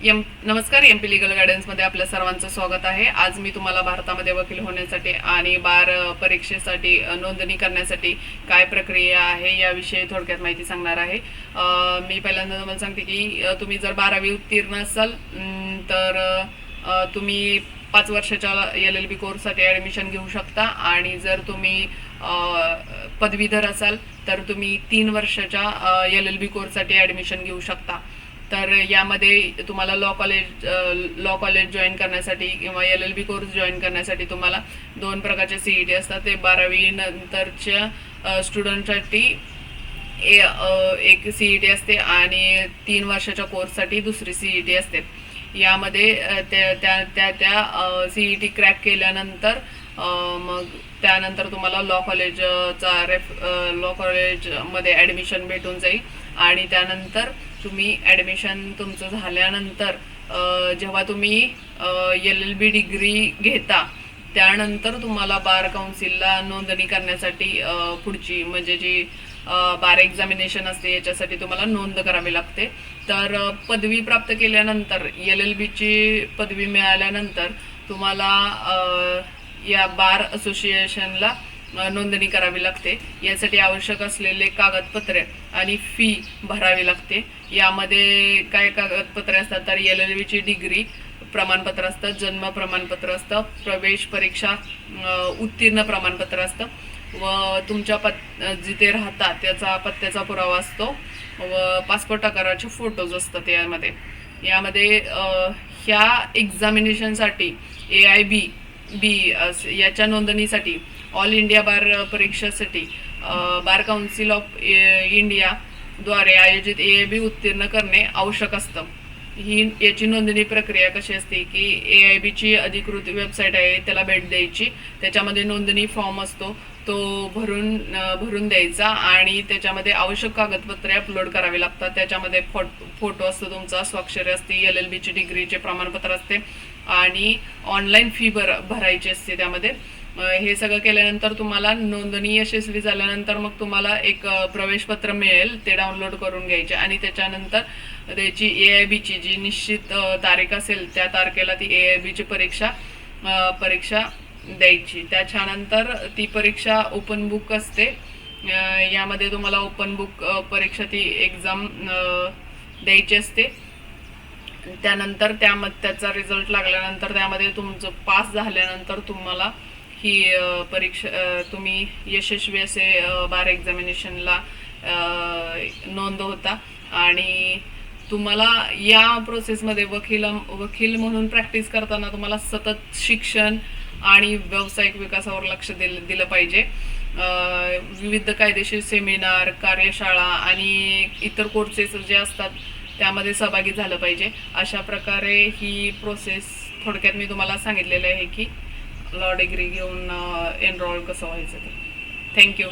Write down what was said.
M नमस्कार M P legal गायडन्समध्ये आपल्या सर्वांचं स्वागत आहे. आज मी तुम्हाला भारतामध्ये वकील होण्यासाठी आणि बार परीक्षेसाठी नोंदणी करण्यासाठी काय प्रक्रिया आहे याविषयी थोडक्यात माहिती सांगणार आहे. मी पहिल्यांदा तुम्हाला सांगते की तुम्ही जर बारावी उत्तीर्ण असाल तर तुम्ही पाच वर्षाच्या एल एल बी कोर्ससाठी ॲडमिशन घेऊ शकता आणि जर तुम्ही पदवीधर असाल तर तुम्ही तीन वर्षाच्या एल एल बी कोर्ससाठी ॲडमिशन घेऊ शकता. तर यामध्ये तुम्हाला law college law college join करण्यासाठी किंवा L L B course join करण्यासाठी तुम्हाला दोन प्रकारचे ई टी असतात. ते बारावी नंतरच्या स्टुडंटसाठी ए एक एक ई टी असते आणि तीन वर्षाच्या कोर्ससाठी दुसरी सीई टी असते. यामध्ये त्या त्या त्या त्या सी ई टी क्रॅक केल्यानंतर मग त्यानंतर तुम्हाला लॉ कॉलेजचा रेफ लॉ कॉलेजमध्ये ॲडमिशन भेटून जाईल. आणि त्यानंतर तुम्ही ॲडमिशन तुमचं झाल्यानंतर जेव्हा तुम्ही एल एल बी डिग्री घेता त्यानंतर तुम्हाला बार काउन्सिलला नोंदणी करण्यासाठी पुढची म्हणजे जी बार एक्झामिनेशन असते याच्यासाठी तुम्हाला नोंद करावी लागते. तर पदवी प्राप्त केल्यानंतर एल एल बीची पदवी मिळाल्यानंतर तुम्हाला या बार असोसिएशनला नोंदणी करावी लागते. यासाठी आवश्यक असलेले कागदपत्रे आणि फी भरावी लागते. यामध्ये काय कागदपत्रे असतात तर एल एल बीची डिग्री प्रमाणपत्र असतं जन्म प्रमाणपत्र असतं प्रवेश परीक्षा उत्तीर्ण प्रमाणपत्र असतं. व तुमच्या पत् जिथे राहता त्याचा पत्त्याचा पुरावा असतो. व पासपोर्ट आकाराचे फोटोज असतात यामध्ये. यामध्ये ह्या एक्झामिनेशनसाठी ए आय बी बी याच्या नोंदणीसाठी ऑल इंडिया बार परीक्षेसाठी बार काउन्सिल ऑफ इंडिया द्वारे आयोजित ए आय बी उत्तीर्ण करणे आवश्यक असतं. ही याची नोंदणी प्रक्रिया कशी असते की ए आय बीची अधिकृत वेबसाईट आहे त्याला भेट द्यायची. त्याच्यामध्ये नोंदणी फॉर्म असतो तो भरून भरून द्यायचा आणि त्याच्यामध्ये आवश्यक कागदपत्रे अपलोड करावी लागतात. त्याच्यामध्ये फोट फोटो असतो तुमचा स्वाक्षरी असते एल एल बीची डिग्रीचे प्रमाणपत्र असते. आणि ऑनलाईन फी भर भरायची असते त्यामध्ये. हे सगळं केल्यानंतर तुम्हाला नोंदणी यशस्वी झाल्यानंतर मग तुम्हाला एक प्रवेशपत्र मिळेल ते डाउनलोड करून घ्यायचे. आणि त्याच्यानंतर त्याची ए आय बीची जी निश्चित तारीख असेल त्या तारखेला ती ए आय बीची परीक्षा परीक्षा द्यायची. त्याच्यानंतर ती परीक्षा ओपन बुक असते. यामध्ये तुम्हाला ओपन बुक परीक्षा ती एक्झाम द्यायची असते. त्यानंतर त्यामध्ये त्याचा रिझल्ट लागल्यानंतर त्यामध्ये तुमचं पास झाल्यानंतर तुम्हाला ही परीक्षा तुम्ही यशस्वी असे बार एक्झामिनेशनला नोंद होता. आणि तुम्हाला या प्रोसेसमध्ये वकील वकील म्हणून प्रॅक्टिस करताना तुम्हाला सतत शिक्षण आणि व्यावसायिक विकासावर लक्ष दिलं दिलं पाहिजे. विविध कायदेशीर सेमिनार कार्यशाळा आणि इतर कोर्सेस जे असतात त्यामध्ये सहभागी झालं पाहिजे. अशा प्रकारे ही प्रोसेस थोडक्यात मी तुम्हाला सांगितलेलं आहे की लॉ डिग्री घेऊन एनरोल कसं व्हायचं ते. थँक्यू